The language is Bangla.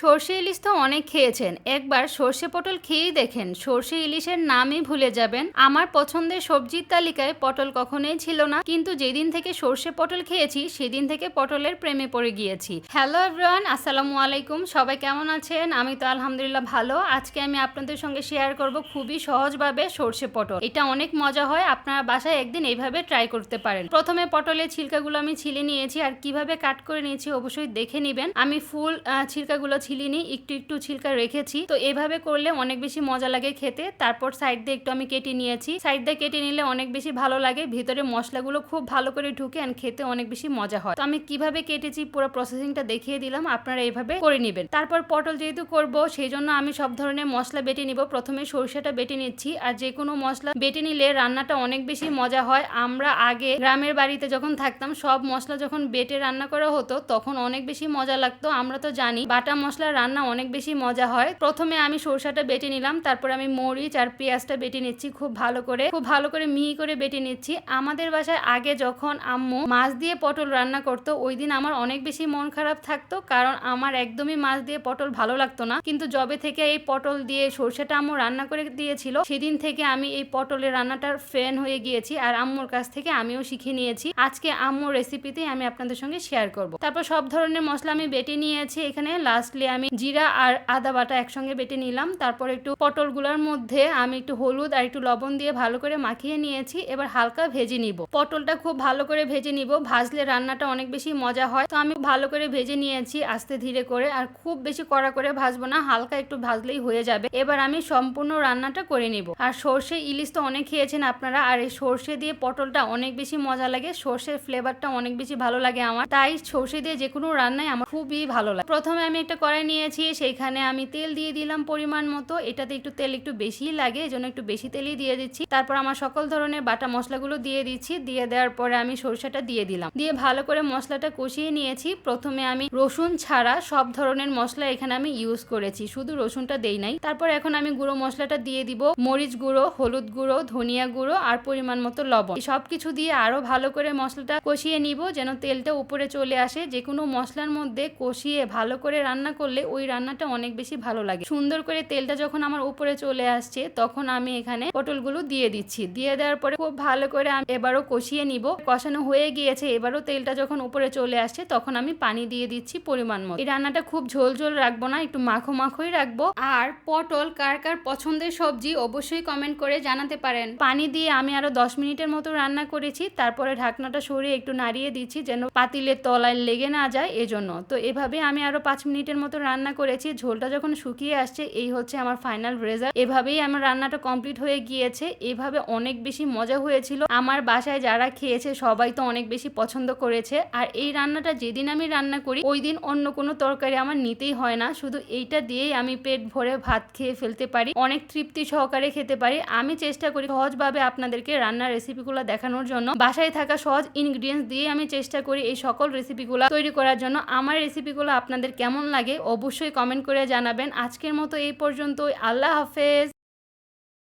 সর্ষে ইলিশ তো অনেক খেয়েছেন। একবার সর্ষে পটল খেয়েই দেখেন, সর্ষে ইলিশের নামই ভুলে যাবেন। আমার পছন্দের সবজির তালিকায় পটল কখনোই ছিল না, কিন্তু যেদিন থেকে সর্ষে পটল খেয়েছি, সেদিন থেকে পটলের প্রেমে পড়ে গিয়েছি। হ্যালো এভরিওয়ান, আসসালামু আলাইকুম। সবাই কেমন আছেন? আমি তো আলহামদুলিল্লাহ ভালো। আজকে আমি আপনাদের সঙ্গে শেয়ার করব খুবই সহজভাবে সর্ষে পটল। এটা অনেক মজা হয়, আপনারা বাসায় একদিন এইভাবে ট্রাই করতে পারেন। প্রথমে পটলের ছিলকাগুলো আমি ছিলে নিয়েছি, আর কীভাবে কাট করে নিয়েছি অবশ্যই দেখে নেবেন। আমি ফুল ছিলকাগুলো ছিলিনি একটু একটু ছিলকা রেখেছি। তো এভাবে করলে অনেক বেশি মজা লাগে খেতে। তারপর সাইড দিয়ে একটু আমি কেটে নিয়েছি। সাইড দিয়ে কেটে নিলে অনেক বেশি ভালো লাগে। ভিতরে মশলাগুলো খুব ভালো করে ঢুকে আর খেতে অনেক বেশি মজা হয়। তো আমি কীভাবে কেটেছি পুরো প্রসেসিংটা দেখিয়ে দিলাম। আপনারা এইভাবে করে নেবেন। তারপর পটল যেহেতু করব, সেই জন্য আমি সব ধরনের মশলা বেটে নিব। প্রথমে সরষেটা বেটে নিচ্ছি। আর যে কোনো মশলা বেটে নিলে রান্নাটা অনেক বেশি মজা হয়। আমরা আগে গ্রামের বাড়িতে যখন থাকতাম, সব মশলা যখন বেটে রান্না করা হতো, তখন অনেক বেশি মজা লাগতো। আমরা তো জানি বাটা মশলার রান্না অনেক বেশি মজা হয়। প্রথমে আমি সরষাটা বেটে নিলাম, তারপর আমি মরিচ আর পেঁয়াজটা বেটে নিচ্ছি খুব ভালো করে। খুব ভালো করে মিহি করে বেটে নিচ্ছি। আমাদের বাসায় আগে যখন আম্মু মাছ দিয়ে পটল রান্না করতো, ওই দিন আমার অনেক বেশি মন খারাপ থাকতো, কারণ আমার একদমই মাছ দিয়ে পটল ভালো লাগতো না। কিন্তু জবে থেকে এই পটল দিয়ে সরষেটা আম্মু রান্না করে দিয়েছিল, সেদিন থেকে আমি এই পটলের রান্নাটার ফ্যান হয়ে গিয়েছি আর আম্মুর কাছ থেকে আমিও শিখে নিয়েছি। আজকে আম্মুর রেসিপিতেই আমি আপনাদের সঙ্গে শেয়ার করব। তারপর সব ধরনের মশলা আমি বেটে নিয়েছি এখানে। লাস্টলি আমি জিরা আর আদা বাটা একসঙ্গে বেটে নিলাম। তারপর একটু পটলগুলোর মধ্যে আমি একটু হলুদ আর একটু লবণ দিয়ে ভালো করে মাখিয়ে নিয়েছি। এবার হালকা ভেজে নিব। পটলটা খুব ভালো করে ভেজে নিব। ভাজলে রান্নাটা অনেক বেশি মজা হয়। তো আমি ভালো করে ভেজে নিয়েছি আস্তে ধীরে করে। আর খুব বেশি কড়া করে ভাজবো না, হালকা একটু ভাজলেই হয়ে যাবে। এবার আমি সম্পূর্ণ রান্নাটা করে নিব। আর সর্ষে ইলিশ তো অনেক খেয়েছেন আপনারা। আর এই সর্ষে দিয়ে পটলটা অনেক বেশি মজা লাগে। সর্ষের ফ্লেভারটা অনেক বেশি ভালো লাগে আমার। তাই সর্ষে দিয়ে যে কোনো রান্নায় আমার খুবই ভালো লাগে। প্রথমে আমি একটা কড়াই নিয়েছি, সেইখানে আমি তেল দিয়ে দিলাম পরিমাণ মতো। এটাতে একটু তেল একটু বেশি লাগে এই জন্য একটু বেশি তেলই দিয়ে দিচ্ছি। তারপর আমার সকল ধরনের বাটা মশলাগুলো দিয়ে দিচ্ছি, দিয়ে দেওয়ার পরে আমি সরষেটা দিয়ে দিলাম। দিয়ে ভালো করে মশলাটা কষিয়ে নিয়েছি। প্রথমে আমি রসুন ছাড়া সব ধরনের মশলা এখানে আমি ইউজ করেছি, শুধু রসুনটা দেই নাই। তারপর এখন আমি গুঁড়ো মশলাটা দিয়ে দিব, মরিচ গুঁড়ো, হলুদ গুঁড়ো, ধনিয়া গুঁড়ো আর পরিমাণ মতো লবণ। সব কিছু দিয়ে আরও ভালো করে মশলাটা কষিয়ে নিব, যেন তেলটা উপরে চলে আসে। যে কোনো মশলার মধ্যে কষিয়ে ভালো করে রান্না করলে ওই রান্নাটা অনেক বেশি ভালো লাগে। সুন্দর করে তেলটা যখন আমার উপরে চলে আসছে, তখন আমি এখানে পটলগুলো দিয়ে দিচ্ছি। দিয়ে দেওয়ার পরে খুব ভালো করে আমি এবারও কষিয়ে নিব। কষানো হয়ে গিয়েছে, এবারও তেলটা যখন উপরে চলে আসছে, তখন আমি পানি দিয়ে দিচ্ছি পরিমাণ মতো। এই রান্নাটা খুব ঝোল ঝোল রাখব না, একটু মাখো মাখোই রাখব। আর পটল, কার কার পছন্দের সবজি অবশ্যই কমেন্ট করে জানাতে পারেন। পানি দিয়ে আমি আরও দশ মিনিটের মতো রান্না করেছি, তারপরে ঢাকনাটা সরিয়ে একটু নাড়িয়ে দিচ্ছি যেন পাতিলের তলায় লেগে না যায় এজন্য। তো এভাবে আমি আরও পাঁচ মিনিটের মতো রান্না করেছি, ঝোলটা যখন শুকিয়ে আসছে, এই হচ্ছে আমার ফাইনাল রেজাল্ট এভাবেই আমার রান্নাটা কমপ্লিট হয়ে গিয়েছে। এভাবে অনেক বেশি মজা হয়েছিল। আমার বাসায় যারা খেয়েছে, সবাই তো অনেক বেশি পছন্দ করেছে। আর এই রান্নাটা যেদিন আমি রান্না করি, ওই দিন অন্য কোনো তরকারি আমার নিতেই হয় না। শুধু এইটা দিয়েই আমি পেট ভরে ভাত খেয়ে ফেলতে পারি, অনেক তৃপ্তি সহকারে খেতে পারি। আমি চেষ্টা করি সহজভাবে আপনাদেরকে রান্নার রেসিপিগুলো দেখানোর জন্য। বাসায় থাকা সহজ ইনগ্রিডিয়েন্টস দিয়ে আমি চেষ্টা করি এই সকল রেসিপিগুলো তৈরি করার জন্য। আমার রেসিপিগুলো আপনাদের কেমন লাগে অবশ্যই কমেন্ট করে জানাবেন। আজকের মতো এই পর্যন্ত আল্লাহ হাফেজ।